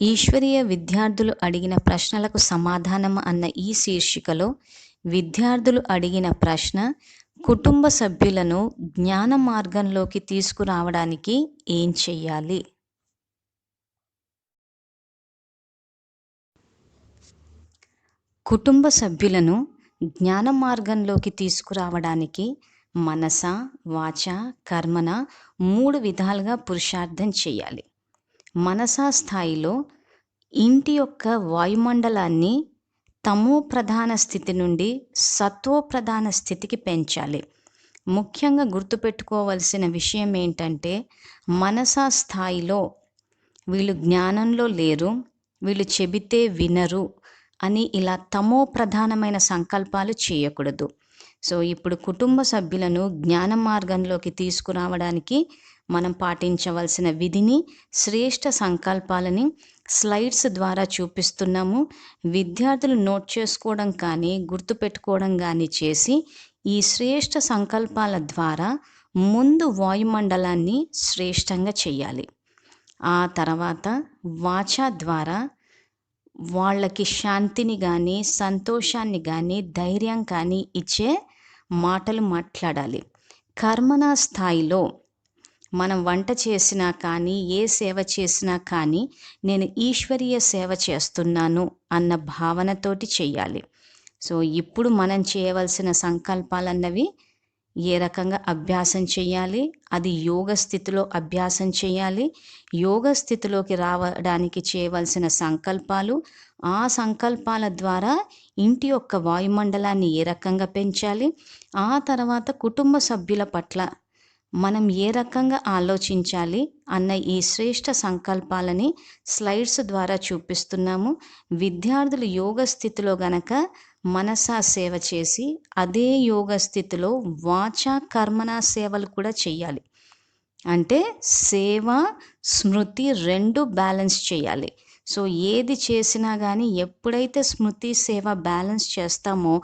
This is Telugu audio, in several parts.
ఈశ్వరీయ విద్యార్థులు అడిగిన ప్రశ్నలకు సమాధానం అన్న ఈ శీర్షికలో విద్యార్థులు అడిగిన ప్రశ్న కుటుంబ సభ్యులను జ్ఞాన మార్గంలోకి తీసుకురావడానికి ఏం చెయ్యాలి? కుటుంబ సభ్యులను జ్ఞాన మార్గంలోకి తీసుకురావడానికి మనస వాచ కర్మన మూడు విధాలుగా పురుషార్థం చేయాలి మనసా స్థాయిలో ఇంటి యొక్క వాయుమండలాన్ని తమో ప్రధాన స్థితి నుండి సత్వో ప్రధాన స్థితికి పెంచాలి. ముఖ్యంగా గుర్తుపెట్టుకోవలసిన విషయం ఏంటంటే మనసా స్థాయిలో వీళ్ళు జ్ఞానంలో లేరు వీళ్ళు చెబితే వినరు అని ఇలా తమో ప్రధానమైన సంకల్పాలు చేయకూడదు. సో ఇప్పుడు కుటుంబ సభ్యులను జ్ఞాన మార్గంలోకి తీసుకురావడానికి మనం పాటించవలసిన విధిని శ్రేష్ట సంకల్పాలని స్లైడ్స్ ద్వారా చూపిస్తున్నాము. విద్యార్థులు నోట్ చేసుకోవడం కానీ గుర్తుపెట్టుకోవడం కానీ చేసి ఈ శ్రేష్ట సంకల్పాల ద్వారా ముందు వాయుమండలాన్ని శ్రేష్టంగా చేయాలి. ఆ తర్వాత వాచా ద్వారా వాళ్ళకి శాంతిని కానీ సంతోషాన్ని కానీ ధైర్యం కానీ ఇచ్చే మాటలు మాట్లాడాలి. కర్మన స్థాయిలో మనం వంట చేసినా కానీ ఏ సేవ చేసినా కానీ నేను ఈశ్వరీయ సేవ చేస్తున్నాను అన్న భావనతోటి చేయాలి సో ఇప్పుడు మనం చేయవలసిన సంకల్పాలన్నవి ఏ రకంగా అభ్యాసం చేయాలి అది యోగ స్థితిలో అభ్యాసం చేయాలి యోగ స్థితిలోకి రావడానికి చేయవలసిన సంకల్పాలు ఆ సంకల్పాల ద్వారా ఇంటి యొక్క వాయుమండలాన్ని ఏ రకంగా పెంచాలి? ఆ తర్వాత కుటుంబ సభ్యుల పట్ల మనం ఏ రకంగా ఆలోచించాలి అన్న ఈ శ్రేష్ట సంకల్పాలని స్లైడ్స్ ద్వారా చూపిస్తున్నాము. విద్యార్థులు యోగ స్థితిలో గనక మనసా సేవ చేసి అదే యోగ స్థితిలో వాచా కర్మనా సేవలు కూడా చేయాలి అంటే సేవ స్మృతి రెండు బ్యాలెన్స్ చేయాలి. సో ఏది చేసినా కానీ ఎప్పుడైతే స్మృతి సేవ బ్యాలెన్స్ చేస్తామో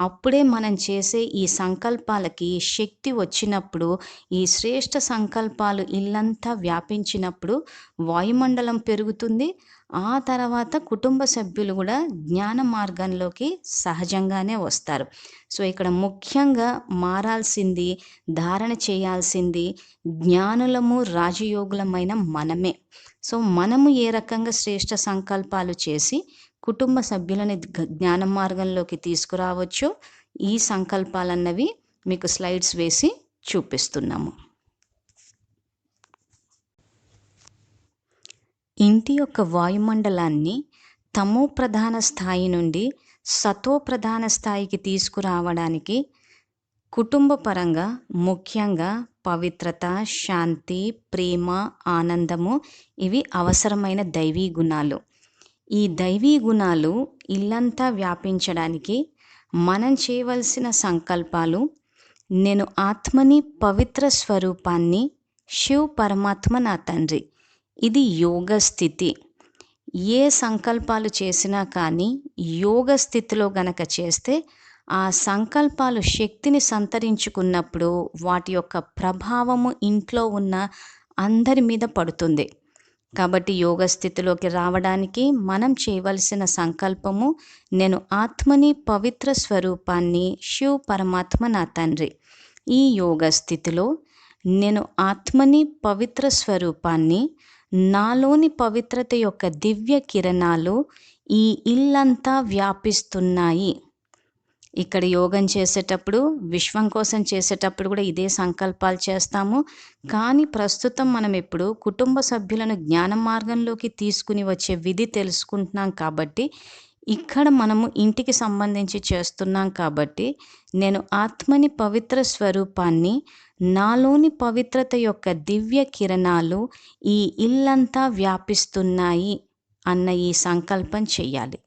అప్పుడే మనం చేసే ఈ సంకల్పాలకి శక్తి వచ్చినప్పుడు ఈ శ్రేష్ట సంకల్పాలు ఇల్లంతా వ్యాపించినప్పుడు వాయుమండలం పెరుగుతుంది. ఆ తర్వాత కుటుంబ సభ్యులు కూడా జ్ఞాన మార్గంలోకి సహజంగానే వస్తారు. సో ఇక్కడ ముఖ్యంగా మారాల్సింది ధారణ చేయాల్సింది జ్ఞానులము రాజయోగులమైన మనమే. సో మనము ఏ రకంగా శ్రేష్ట సంకల్పాలు చేసి కుటుంబ సభ్యులని జ్ఞాన మార్గంలోకి తీసుకురావచ్చో. ఈ సంకల్పాలన్నవి మీకు స్లైడ్స్ వేసి చూపిస్తున్నాము. ఇంటి యొక్క వాయుమండలాన్ని తమో ప్రధాన స్థాయి నుండి సతో ప్రధాన స్థాయికి తీసుకురావడానికి కుటుంబ పరంగా ముఖ్యంగా పవిత్రత శాంతి ప్రేమ ఆనందము ఇవి అవసరమైన దైవీ గుణాలు. ఈ దైవీ గుణాలు ఇల్లంతా వ్యాపించడానికి మనం చేయవలసిన సంకల్పాలు నేను ఆత్మని పవిత్ర స్వరూపాన్ని శివ్ పరమాత్మ నా తండ్రి. ఇది యోగ స్థితి. ఏ సంకల్పాలు చేసినా కానీ యోగ స్థితిలో గనక చేస్తే ఆ సంకల్పాలు శక్తిని సంతరించుకున్నప్పుడు వాటి యొక్క ప్రభావము ఇంట్లో ఉన్న అందరి మీద పడుతుంది. కాబట్టి యోగ స్థితిలోకి రావడానికి మనం చేయవలసిన సంకల్పము నేను ఆత్మని పవిత్ర స్వరూపాన్ని శివ్ పరమాత్మ నా తండ్రి. ఈ యోగ స్థితిలో నేను ఆత్మని పవిత్ర స్వరూపాన్ని నాలోని పవిత్రత యొక్క దివ్య కిరణాలు ఈ ఇల్లంతా వ్యాపిస్తున్నాయి. ఇక్కడ యోగం చేసేటప్పుడు విశ్వం కోసం చేసేటప్పుడు కూడా ఇదే సంకల్పాలు చేస్తాము. కానీ ప్రస్తుతం మనం ఇప్పుడు కుటుంబ సభ్యులను జ్ఞాన మార్గంలోకి తీసుకుని వచ్చే విధి తెలుసుకుంటున్నాం కాబట్టి ఇక్కడ మనము ఇంటికి సంబంధించి చేస్తున్నాం కాబట్టి నేను ఆత్మని పవిత్ర స్వరూపాన్ని నాలోని పవిత్రత యొక్క దివ్య కిరణాలు ఈ ఇల్లంతా వ్యాపిస్తున్నాయి అన్న ఈ సంకల్పం చెయ్యాలి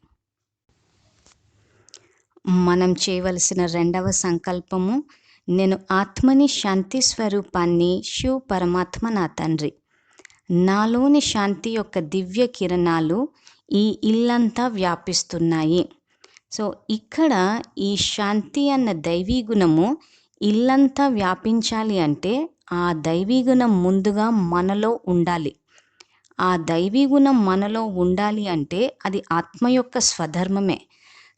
మనం చేయవలసిన రెండవ సంకల్పము నేను ఆత్మని శాంతి స్వరూపాన్ని శివ పరమాత్మ నా తండ్రి. నాలోని శాంతి యొక్క దివ్య కిరణాలు ఈ ఇల్లంతా వ్యాపిస్తున్నాయి. సో ఇక్కడ ఈ శాంతి అన్న దైవీ గుణము ఇల్లంతా వ్యాపించాలి అంటే ఆ దైవీ గుణం ముందుగా మనలో ఉండాలి. ఆ దైవీ గుణం మనలో ఉండాలి అంటే అది ఆత్మ యొక్క స్వధర్మమే.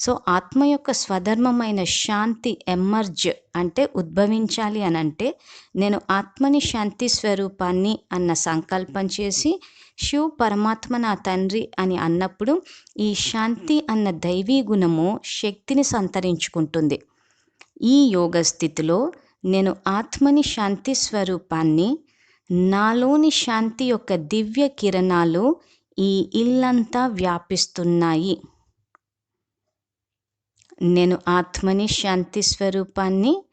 సో ఆత్మ యొక్క స్వధర్మమైన శాంతి ఎమర్జ్ అంటే ఉద్భవించాలి అని అంటే నేను ఆత్మని శాంతి స్వరూపాన్ని అన్న సంకల్పం చేసి శివ్ పరమాత్మ నా తండ్రి అని అన్నప్పుడు ఈ శాంతి అన్న దైవీ గుణము శక్తిని సంతరించుకుంటుంది. ఈ యోగ స్థితిలో నేను ఆత్మని శాంతి స్వరూపాన్ని నాలోని శాంతి యొక్క దివ్య కిరణాలు ఈ ఇల్లంతా వ్యాపిస్తున్నాయి. నేను ఆత్మని శాంతి స్వరూపాన్ని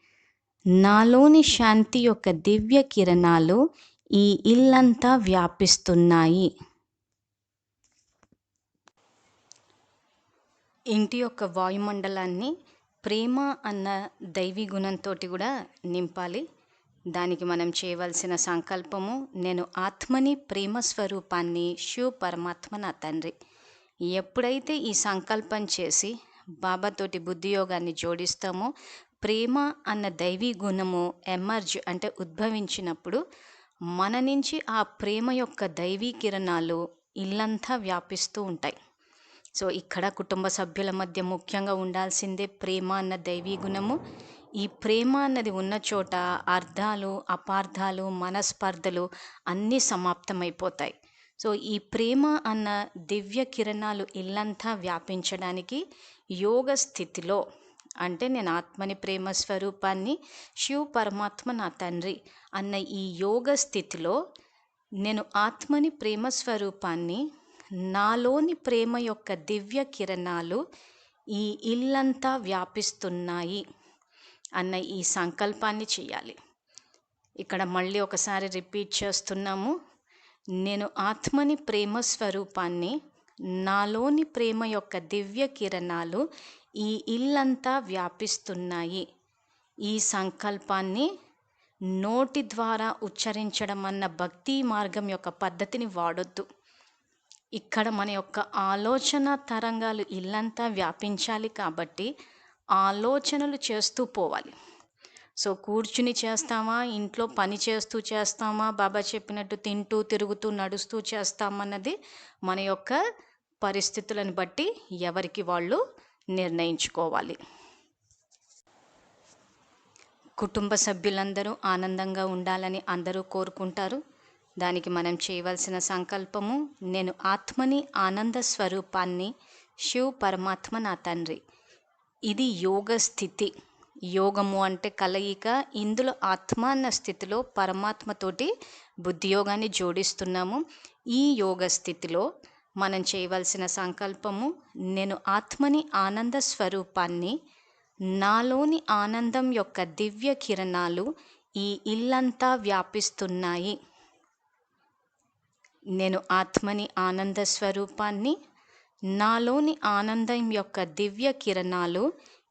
నాలోని శాంతి యొక్క దివ్య కిరణాలు ఈ ఇల్లంతా వ్యాపిస్తున్నాయి. ఇంటి యొక్క వాయుమండలాన్ని ప్రేమ అన్న దైవీ గుణంతో కూడా నింపాలి. దానికి మనం చేయవలసిన సంకల్పము నేను ఆత్మని ప్రేమ స్వరూపాన్ని శివ పరమాత్మ నా తండ్రి. ఎప్పుడైతే ఈ సంకల్పం చేసి బాబాతోటి బుద్ధి యోగాన్ని జోడిస్తామో. ప్రేమ అన్న దైవీ గుణము ఎమర్జ్ అంటే ఉద్భవించినప్పుడు మన నుంచి ఆ ప్రేమ యొక్క దైవీ కిరణాలు ఇల్లంతా వ్యాపిస్తూ ఉంటాయి. సో ఇక్కడ కుటుంబ సభ్యుల మధ్య ముఖ్యంగా ఉండాల్సిందే ప్రేమ అన్న దైవీ గుణము. ఈ ప్రేమ అన్నది ఉన్న చోట అర్థాలు అపార్థాలు మనస్పర్ధలు అన్నీ సమాప్తమైపోతాయి. సో ఈ ప్రేమ అన్న దివ్య కిరణాలు ఇల్లంతా వ్యాపించడానికి యోగ స్థితిలో అంటే నేను ఆత్మని ప్రేమ స్వరూపాన్ని శివ పరమాత్మ నా తండ్రి అన్న ఈ యోగ స్థితిలో నేను ఆత్మని ప్రేమ స్వరూపాన్ని నాలోని ప్రేమ యొక్క దివ్య కిరణాలు ఈ ఇల్లంతా వ్యాపిస్తున్నాయి అన్న ఈ సంకల్పాన్ని చేయాలి. ఇక్కడ మళ్ళీ ఒకసారి రిపీట్ చేస్తున్నాము. నేను ఆత్మని ప్రేమ స్వరూపాన్ని నాలోని ప్రేమ యొక్క దివ్య కిరణాలు ఈ ఇల్లంతా వ్యాపిస్తున్నాయి. ఈ సంకల్పాన్ని నోటి ద్వారా ఉచ్చరించడం అన్న భక్తి మార్గం యొక్క పద్ధతిని వాడొద్దు. ఇక్కడ మన యొక్క ఆలోచన తరంగాలు ఇల్లంతా వ్యాపించాలి కాబట్టి ఆలోచనలు చేస్తూ పోవాలి. సో కూర్చుని చేస్తామా? ఇంట్లో పని చేస్తూ చేస్తామా? బాబా చెప్పినట్టు తింటూ తిరుగుతూ నడుస్తూ చేస్తామన్నది మన యొక్క పరిస్థితులను బట్టి ఎవరికి వాళ్ళు నిర్ణయించుకోవాలి. కుటుంబ సభ్యులందరూ ఆనందంగా ఉండాలని అందరూ కోరుకుంటారు. దానికి మనం చేయవలసిన సంకల్పము నేను ఆత్మని ఆనంద స్వరూపాన్ని శివ్ పరమాత్మ నా తండ్రి. ఇది యోగ స్థితి. యోగము అంటే కలయిక. ఇందులో ఆత్మ అన్న స్థితిలో పరమాత్మతోటి బుద్ధియోగాన్ని జోడిస్తున్నాము. ఈ యోగ స్థితిలో మనం చేయవలసిన సంకల్పము నేను ఆత్మని ఆనంద స్వరూపాన్ని నాలోని ఆనందం యొక్క దివ్య కిరణాలు ఈ ఇల్లంతా వ్యాపిస్తున్నాయి. నేను ఆత్మని ఆనంద స్వరూపాన్ని నాలోని ఆనందం యొక్క దివ్య కిరణాలు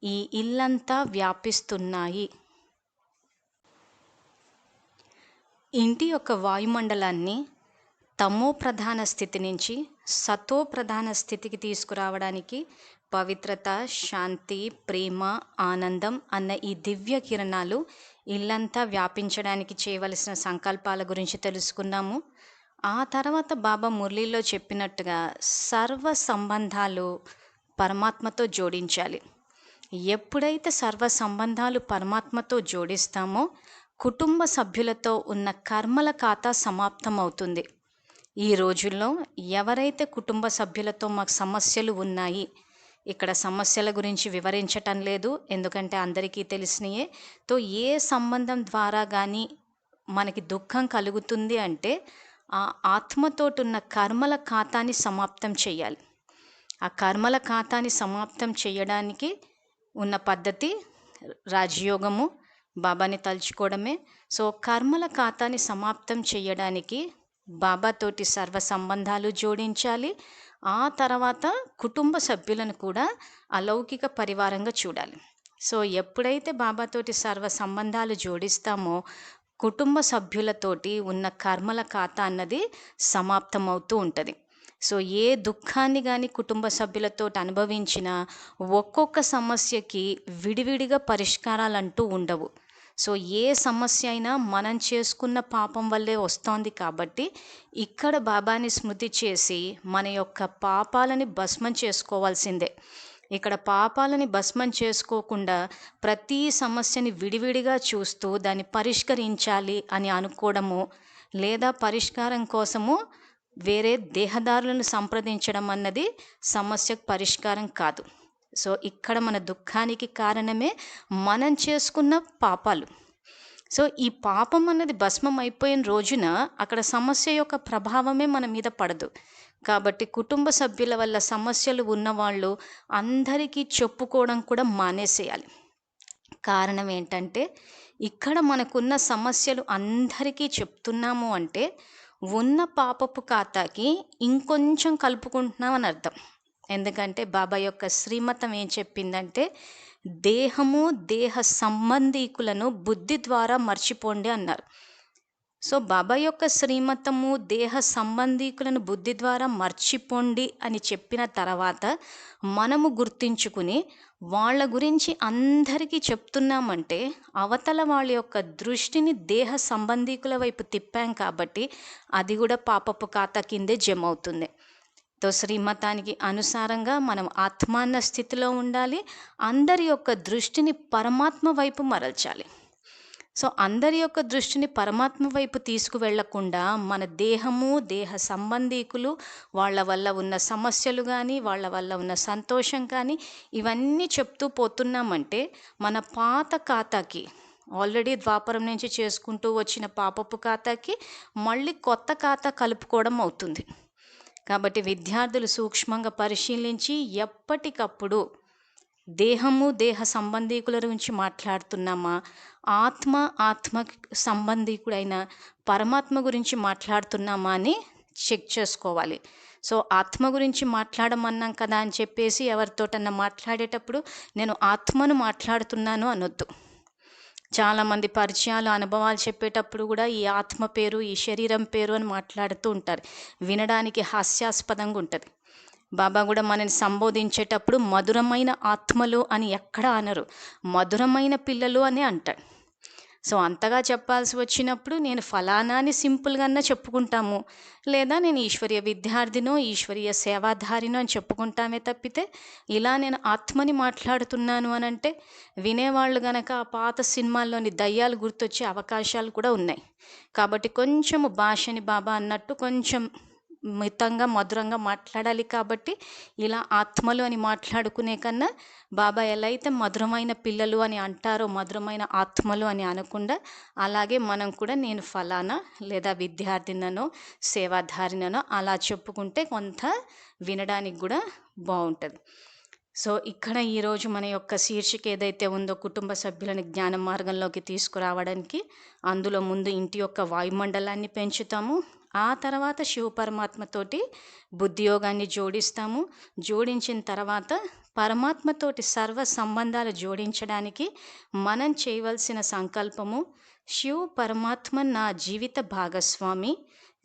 ఈ ఇల్లంతా వ్యాపిస్తున్నాయి. ఇంటి యొక్క వాయుమండలాన్ని తమో ప్రధాన స్థితి నుంచి సతో ప్రధాన స్థితికి తీసుకురావడానికి పవిత్రత శాంతి ప్రేమ ఆనందం అన్న ఈ దివ్య కిరణాలు ఇల్లంతా వ్యాపించడానికి చేయవలసిన సంకల్పాల గురించి తెలుసుకున్నాము. ఆ తర్వాత బాబా మురళీలో చెప్పినట్టుగా సర్వ సంబంధాలు పరమాత్మతో జోడించాలి. ఎప్పుడైతే సర్వ సంబంధాలు పరమాత్మతో జోడిస్తామో కుటుంబ సభ్యులతో ఉన్న కర్మల ఖాతా సమాప్తం అవుతుంది ఈ రోజుల్లో ఎవరైతే కుటుంబ సభ్యులతో మాకు సమస్యలు ఉన్నాయి ఇక్కడ సమస్యల గురించి వివరించటం లేదు ఎందుకంటే అందరికీ తెలిసినయే తో ఏ సంబంధం ద్వారా కానీ మనకి దుఃఖం కలుగుతుంది అంటే ఆ ఆత్మతోటి ఉన్న కర్మల ఖాతాని సమాప్తం చేయాలి. ఆ కర్మల ఖాతాని సమాప్తం చేయడానికి ఉన్న పద్ధతి రాజయోగము బాబాని తలుచుకోవడమే. సో కర్మల ఖాతాని సమాప్తం చేయడానికి బాబాతోటి సర్వ సంబంధాలు జోడించాలి. ఆ తర్వాత కుటుంబ సభ్యులను కూడా అలౌకిక పరివారంగా చూడాలి. సో ఎప్పుడైతే బాబాతోటి సర్వ సంబంధాలు జోడిస్తామో కుటుంబ సభ్యులతోటి ఉన్న కర్మల ఖాతా అన్నది సమాప్తమవుతూ ఉంటుంది. సో ఏ దుఃఖాన్ని కానీ కుటుంబ సభ్యులతో అనుభవించినా ఒక్కొక్క సమస్యకి విడివిడిగా పరిష్కారాలు అంటూ ఉండవు. సో ఏ సమస్య అయినా మనం చేసుకున్న పాపం వల్లే వస్తోంది కాబట్టి ఇక్కడ బాబాని స్మృతి చేసి మన యొక్క పాపాలని భస్మం చేసుకోవాల్సిందే. ఇక్కడ పాపాలని భస్మం చేసుకోకుండా ప్రతి సమస్యని విడివిడిగా చూస్తూ దాన్ని పరిష్కరించాలి అని అనుకోవడము లేదా పరిష్కారం కోసము వేరే దేహదారులను సంప్రదించడం అన్నది సమస్యకు పరిష్కారం కాదు. సో ఇక్కడ మన దుఃఖానికి కారణమే మనం చేసుకున్న పాపాలు. సో ఈ పాపం అన్నది భస్మం అయిపోయిన రోజున అక్కడ సమస్య యొక్క ప్రభావమే మన మీద పడదు. కాబట్టి కుటుంబ సభ్యుల వల్ల సమస్యలు ఉన్నవాళ్ళు అందరికీ చెప్పుకోవడం కూడా మానేసేయాలి. కారణం ఏంటంటే ఇక్కడ మనకున్న సమస్యలు అందరికీ చెప్తున్నాము అంటే ఉన్న పాపపు ఖాతాకి ఇంకొంచెం కలుపుకుంటున్నామని అర్థం. ఎందుకంటే బాబా యొక్క శ్రీమతం ఏం చెప్పిందంటే దేహము దేహ సంబంధీకులను బుద్ధి ద్వారా మర్చిపోండి అన్నారు. సో బాబా యొక్క శ్రీమతము దేహ సంబంధీకులను బుద్ధి ద్వారా మర్చిపోండి అని చెప్పిన తర్వాత మనము గుర్తించుకుని వాళ్ళ గురించి అందరికీ చెప్తున్నామంటే అవతల వాళ్ళ యొక్క దృష్టిని దేహ సంబంధీకుల వైపు తిప్పాం కాబట్టి అది కూడా పాపపు ఖాతా కిందే జమ అవుతుంది తో శ్రీమతానికి అనుసారంగా మనం ఆత్మాన్న స్థితిలో ఉండాలి అందరి యొక్క దృష్టిని పరమాత్మ వైపు మరల్చాలి. సో అందరి యొక్క దృష్టిని పరమాత్మ వైపు తీసుకువెళ్ళకుండా మన దేహము దేహ సంబంధీకులు వాళ్ళ వల్ల ఉన్న సమస్యలు కానీ వాళ్ళ వల్ల ఉన్న సంతోషం కానీ ఇవన్నీ చెప్తూ పోతున్నామంటే మన పాత ఖాతాకి ఆల్రెడీ ద్వాపరం నుంచి చేసుకుంటూ వచ్చిన పాపపు ఖాతాకి మళ్ళీ కొత్త ఖాతా కలుపుకోవడం అవుతుంది. కాబట్టి విద్యార్థులు సూక్ష్మంగా పరిశీలించి ఎప్పటికప్పుడు దేహము దేహ సంబంధీకుల గురించి మాట్లాడుతున్నామా? ఆత్మ ఆత్మ సంబంధీకుడైన పరమాత్మ గురించి మాట్లాడుతున్నామా అని చెక్ చేసుకోవాలి. సో ఆత్మ గురించి మాట్లాడమన్నాం కదా అని చెప్పేసి ఎవరితోటన్నా మాట్లాడేటప్పుడు నేను ఆత్మను మాట్లాడుతున్నాను అనొద్దు. చాలామంది పరిచయాలు అనుభవాలు చెప్పేటప్పుడు కూడా ఈ ఆత్మ పేరు ఈ శరీరం పేరు అని మాట్లాడుతూ ఉంటారు. వినడానికి హాస్యాస్పదంగా ఉంటుంది. బాబా కూడా మనని సంబోధించేటప్పుడు మధురమైన ఆత్మలు అని ఎక్కడ అనరు. మధురమైన పిల్లలు అనే అంటాడు సో అంతగా చెప్పాల్సి వచ్చినప్పుడు నేను ఫలానా అని సింపుల్గానే చెప్పుకుంటాము. లేదా నేను ఈశ్వరీయ విద్యార్థినో ఈశ్వరీయ సేవాధారినో అని చెప్పుకుంటామే తప్పితే ఇలా నేను ఆత్మని మాట్లాడుతున్నాను అని అంటే వినేవాళ్ళు గనక ఆ పాత సినిమాల్లోని దయ్యాలు గుర్తొచ్చే అవకాశాలు కూడా ఉన్నాయి. కాబట్టి కొంచెము భాషని బాబా అన్నట్టు కొంచెం మితంగా మధురంగా మాట్లాడాలి కాబట్టి ఇలా ఆత్మలు అని మాట్లాడుకునే కన్నా బాబా ఎలా అయితే మధురమైన పిల్లలు అని అంటారో మధురమైన ఆత్మలు అని అనకుండా అలాగే మనం కూడా నేను ఫలానా లేదా విద్యార్థిననో సేవాధారినో అలా చెప్పుకుంటే కొంత వినడానికి కూడా బాగుంటుంది. సో ఇక్కడ ఈరోజు మన యొక్క శీర్షిక ఏదైతే ఉందో కుటుంబ సభ్యులని జ్ఞాన మార్గంలోకి తీసుకురావడానికి అందులో ముందు ఇంటి యొక్క వాయుమండలాన్ని పెంచుతాము. ఆ తర్వాత శివ పరమాత్మతోటి బుద్ధియోగాన్ని జోడిస్తాము. జోడించిన తర్వాత పరమాత్మతోటి సర్వ సంబంధాలు జోడించడానికి మనం చేయవలసిన సంకల్పము శివ పరమాత్మ నా జీవిత భాగస్వామి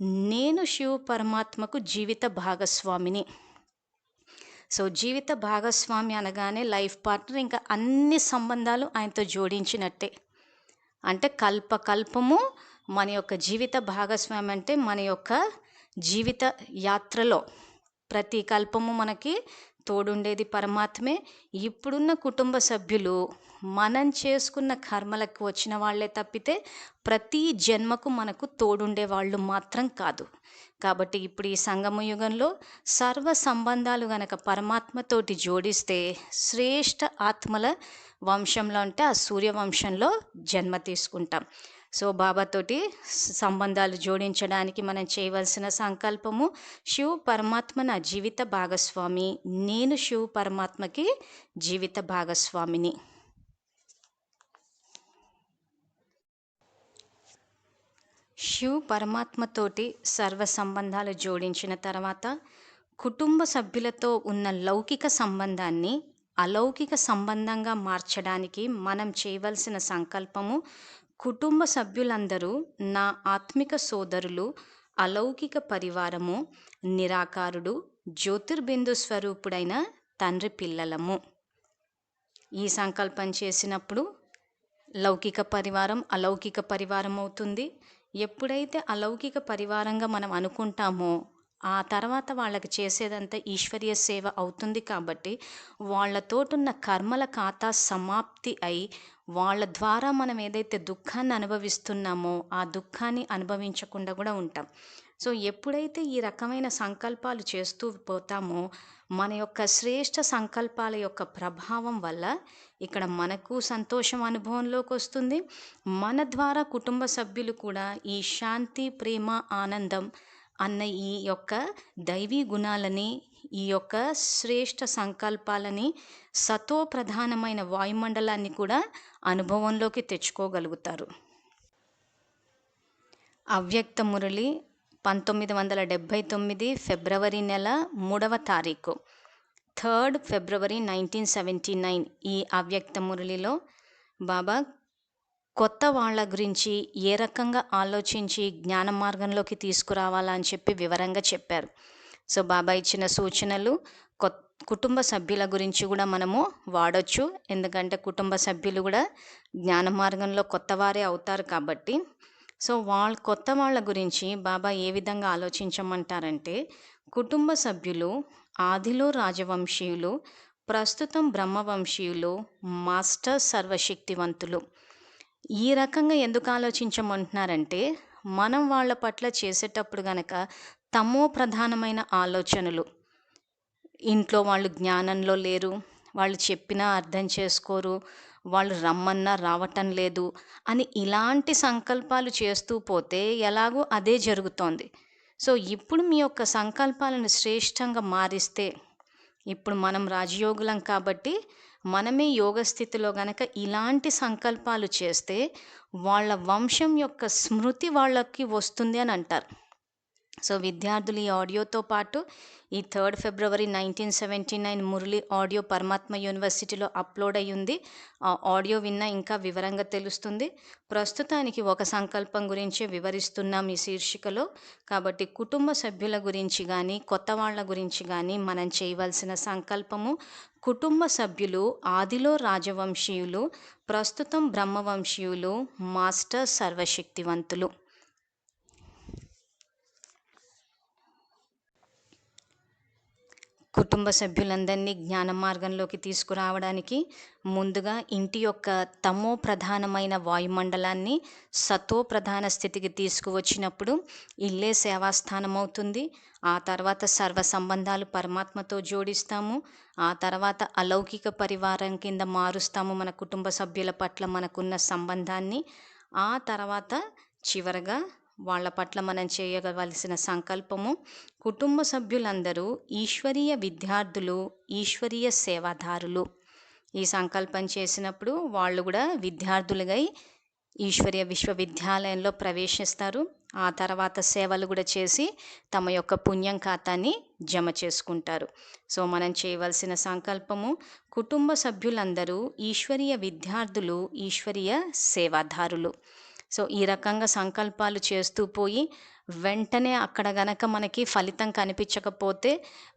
నేను శివ పరమాత్మకు జీవిత భాగస్వామిని. సో జీవిత భాగస్వామి అనగానే లైఫ్ పార్ట్నర్ ఇంకా అన్ని సంబంధాలు ఆయనతో జోడించినట్టే. అంటే కల్ప కల్పము మన యొక్క జీవిత భాగస్వామి అంటే మన యొక్క జీవిత యాత్రలో ప్రతి కల్పము మనకి తోడుండేది పరమాత్మే. ఇప్పుడున్న కుటుంబ సభ్యులు మనం చేసుకున్న కర్మలకు వచ్చిన వాళ్ళే తప్పితే ప్రతి జన్మకు మనకు తోడుండే వాళ్ళు మాత్రం కాదు. కాబట్టి ఇప్పుడు ఈ సంగమ యుగంలో సర్వ సంబంధాలు గనక పరమాత్మతోటి జోడిస్తే శ్రేష్ఠ ఆత్మల వంశంలో అంటే ఆ సూర్యవంశంలో జన్మ తీసుకుంటాం. సో బాబాతోటి సంబంధాలు జోడించడానికి మనం చేయవలసిన సంకల్పము శివ పరమాత్మ నా జీవిత భాగస్వామి. నేను శివ పరమాత్మకి జీవిత భాగస్వామిని. శివ్ పరమాత్మతోటి సర్వ సంబంధాలు జోడించిన తర్వాత కుటుంబ సభ్యులతో ఉన్న లౌకిక సంబంధాన్ని అలౌకిక సంబంధంగా మార్చడానికి మనం చేయవలసిన సంకల్పము కుటుంబ సభ్యులందరూ నా ఆత్మిక సోదరులు అలౌకిక పరివారము నిరాకారుడు జ్యోతిర్బిందు స్వరూపుడైన తండ్రి పిల్లలము. ఈ సంకల్పం చేసినప్పుడు లౌకిక పరివారం అలౌకిక పరివారం అవుతుంది. ఎప్పుడైతే అలౌకిక పరివారంగా మనం అనుకుంటామో ఆ తర్వాత వాళ్ళకి చేసేదంతా ఈశ్వరీయ సేవ అవుతుంది కాబట్టి వాళ్ళతోటున్న కర్మల ఖాతా సమాప్తి అయి వాళ్ళ ద్వారా మనం ఏదైతే దుఃఖాన్ని అనుభవిస్తున్నామో ఆ దుఃఖాన్ని అనుభవించకుండా కూడా ఉంటాం. సో ఎప్పుడైతే ఈ రకమైన సంకల్పాలు చేస్తూ పోతామో మన యొక్క శ్రేష్ట సంకల్పాల యొక్క ప్రభావం వల్ల ఇక్కడ మనకు సంతోషం అనుభవంలోకి వస్తుంది. మన ద్వారా కుటుంబ సభ్యులు కూడా ఈ శాంతి ప్రేమ ఆనందం అన్న ఈ యొక్క దైవీ గుణాలని ఈ యొక్క శ్రేష్ట సంకల్పాలని సతో ప్రధానమైన వాయుమండలాన్ని కూడా అనుభవంలోకి తెచ్చుకోగలుగుతారు. అవ్యక్త మురళి పంతొమ్మిది వందల డెబ్భై తొమ్మిది ఫిబ్రవరి నెల మూడవ తారీఖు third February nineteen seventy nine ఈ అవ్యక్త మురళిలో బాబా కొత్త వాళ్ళ గురించి ఏ రకంగా ఆలోచించి జ్ఞాన మార్గంలోకి తీసుకురావాలా అని చెప్పి వివరంగా చెప్పారు. సో బాబా ఇచ్చిన సూచనలు కొత్త కుటుంబ సభ్యుల గురించి కూడా మనము వాడొచ్చు. ఎందుకంటే కుటుంబ సభ్యులు కూడా జ్ఞాన మార్గంలో కొత్త వారే అవుతారు కాబట్టి. సో వాళ్ళ కొత్త వాళ్ళ గురించి బాబా ఏ విధంగా ఆలోచించమంటారంటే కుటుంబ సభ్యులు ఆదిలో రాజవంశీయులు ప్రస్తుతం బ్రహ్మవంశీయులు మాస్టర్ సర్వశక్తివంతులు. ఈ రకంగా ఎందుకు ఆలోచించమంటున్నారంటే మనం వాళ్ళ పట్ల చేసేటప్పుడు గనక తమో ప్రధానమైన ఆలోచనలు. ఇంట్లో వాళ్ళు జ్ఞానంలో లేరు వాళ్ళు చెప్పినా అర్థం చేసుకోరు వాళ్ళు రమ్మన్నా రావటం లేదు అని ఇలాంటి సంకల్పాలు చేస్తూ పోతే ఎలాగో అదే జరుగుతోంది. సో ఇప్పుడు మీ యొక్క సంకల్పాలను శ్రేష్టంగా మారిస్తే ఇప్పుడు మనం రాజయోగులం కాబట్టి మనమే యోగ స్థితిలో గనక ఇలాంటి సంకల్పాలు చేస్తే వాళ్ళ వంశం యొక్క స్మృతి వాళ్ళకి వస్తుంది అని అంటారు. సో విద్యార్థులు ఈ ఆడియోతో పాటు ఈ third February nineteen seventy nine Murali audio పరమాత్మ యూనివర్సిటీలో అప్లోడ్ అయ్యి ఉంది ఆ ఆడియో విన్నా ఇంకా వివరంగా తెలుస్తుంది. ప్రస్తుతానికి ఒక సంకల్పం గురించి వివరిస్తున్నాం ఈ శీర్షికలో. కాబట్టి కుటుంబ సభ్యుల గురించి కానీ కొత్త వాళ్ళ గురించి కానీ మనం చేయవలసిన సంకల్పము కుటుంబ సభ్యులు ఆదిలో రాజవంశీయులు ప్రస్తుతం బ్రహ్మవంశీయులు మాస్టర్ సర్వశక్తివంతులు. కుటుంబ సభ్యులందరినీ జ్ఞాన మార్గంలోకి తీసుకురావడానికి ముందుగా ఇంటి యొక్క తమో ప్రధానమైన వాయుమండలాన్ని సతో ప్రధాన స్థితికి తీసుకువచ్చినప్పుడు ఇల్లే సేవాస్థానం అవుతుంది ఆ తర్వాత సర్వ సంబంధాలు పరమాత్మతో జోడిస్తాము. ఆ తర్వాత అలౌకిక పరివారం కింద మారుస్తాము మన కుటుంబ సభ్యుల పట్ల మనకున్న సంబంధాన్ని. ఆ తర్వాత చివరగా వాళ్ళ పట్ల మనం చేయవలసిన సంకల్పము. కుటుంబ సభ్యులందరూ ఈశ్వరీయ విద్యార్థులు ఈశ్వరీయ సేవాదారులు. ఈ సంకల్పం చేసినప్పుడు వాళ్ళు కూడా విద్యార్థులుగా ఈశ్వరీయ విశ్వవిద్యాలయంలో ప్రవేశిస్తారు. ఆ తర్వాత సేవలు కూడా చేసి తమ యొక్క పుణ్యం ఖాతాని జమ చేసుకుంటారు. సో మనం చేయవలసిన సంకల్పము కుటుంబ సభ్యులందరూ ఈశ్వరీయ విద్యార్థులు ఈశ్వరీయ సేవాదారులు. సో ఈ రకంగా సంకల్పాలు చేస్తూ పోయి వెంటనే అక్కడ గనక మనకి ఫలితం కనిపించకపోతే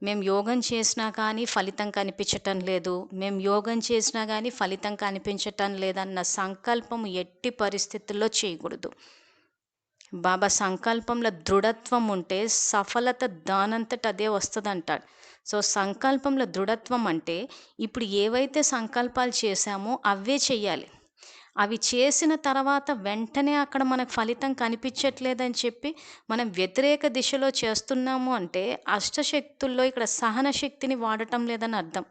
మేము యోగం చేసినా కానీ ఫలితం కనిపించటం లేదు. మేము యోగం చేసినా కానీ ఫలితం కనిపించటం లేదన్న సంకల్పం ఎట్టి పరిస్థితుల్లో చేయకూడదు. బాబా సంకల్పంలో దృఢత్వం ఉంటే సఫలత దానంతట అదే వస్తుంది అంటాడు సో సంకల్పంలో దృఢత్వం అంటే ఇప్పుడు ఏవైతే సంకల్పాలు చేశామో అవే చెయ్యాలి. అవి చేసిన తర్వాత వెంటనే అక్కడ మనకు ఫలితం కనిపించట్లేదని చెప్పి మనం వ్యతిరేక దిశలో చేస్తున్నాము అంటే అష్టశక్తుల్లో ఇక్కడ సహన శక్తిని వాడటం లేదని అర్థం.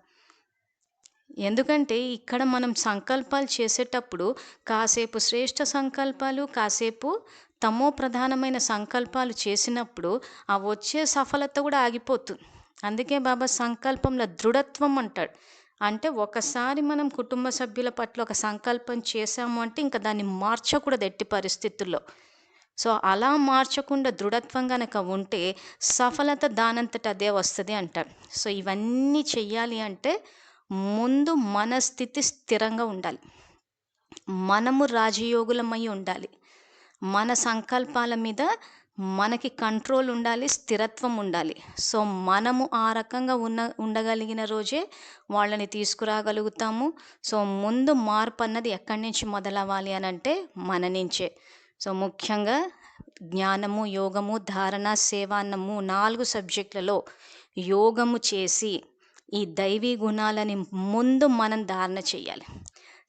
ఎందుకంటే ఇక్కడ మనం సంకల్పాలు చేసేటప్పుడు కాసేపు శ్రేష్ట సంకల్పాలు కాసేపు తమో ప్రధానమైన సంకల్పాలు చేసినప్పుడు ఆ వచ్చే సఫలత కూడా ఆగిపోతుంది. అందుకే బాబా సంకల్పంలో దృఢత్వం అంటాడు. అంటే ఒకసారి మనం కుటుంబ సభ్యుల పట్ల ఒక సంకల్పం చేశాము అంటే ఇంకా దాన్ని మార్చకూడదు ఎట్టి పరిస్థితుల్లో. సో అలా మార్చకుండా దృఢత్వం కనుక ఉంటే సఫలత దానంతట అదే వస్తుంది అంట సో ఇవన్నీ చెయ్యాలి అంటే ముందు మన స్థితి స్థిరంగా ఉండాలి. మనము రాజయోగులమై ఉండాలి. మన సంకల్పాల మీద మనకి కంట్రోల్ ఉండాలి స్థిరత్వం ఉండాలి. సో మనము ఆ రకంగా ఉన్న ఉండగలిగిన రోజే వాళ్ళని తీసుకురాగలుగుతాము. సో ముందు మార్పు అన్నది ఎక్కడి నుంచి మొదలవ్వాలి అని అంటే మన నుంచే. సో ముఖ్యంగా జ్ఞానము యోగము ధారణ సేవ అన్నము నాలుగు సబ్జెక్టులలో యోగము చేసి ఈ దైవీ గుణాలని ముందు మనం ధారణ చేయాలి.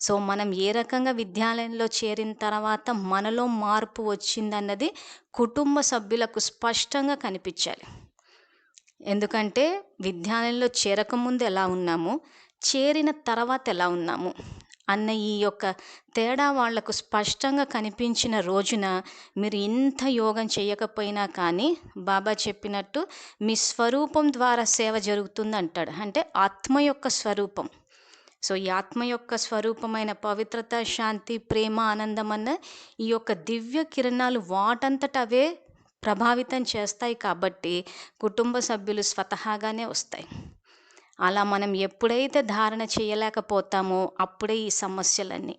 సో మనం ఏ రకంగా విద్యాలయంలో చేరిన తర్వాత మనలో మార్పు వచ్చిందన్నది కుటుంబ సభ్యులకు స్పష్టంగా కనిపించాలి. ఎందుకంటే విద్యాలయంలో చేరకముందు ఎలా ఉన్నాము? చేరిన తర్వాత ఎలా ఉన్నాము? అన్న ఈ యొక్క తేడా వాళ్ళకు స్పష్టంగా కనిపించిన రోజున మీరు ఇంత యోగం చేయకపోయినా కానీ బాబా చెప్పినట్టు మీ స్వరూపం ద్వారా సేవ జరుగుతుంది అంటాడు అంటే ఆత్మ యొక్క స్వరూపం. సో ఈ ఆత్మ యొక్క స్వరూపమైన పవిత్రత శాంతి ప్రేమ ఆనందం అన్న ఈ యొక్క దివ్య కిరణాలు వాటంతట అవే ప్రభావితం చేస్తాయి కాబట్టి కుటుంబ సభ్యులు స్వతహాగానే వస్తాయి. అలా మనం ఎప్పుడైతే ధారణ చేయలేకపోతామో అప్పుడే ఈ సమస్యలన్నీ.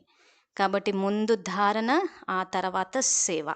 కాబట్టి ముందు ధారణ ఆ తర్వాత సేవ.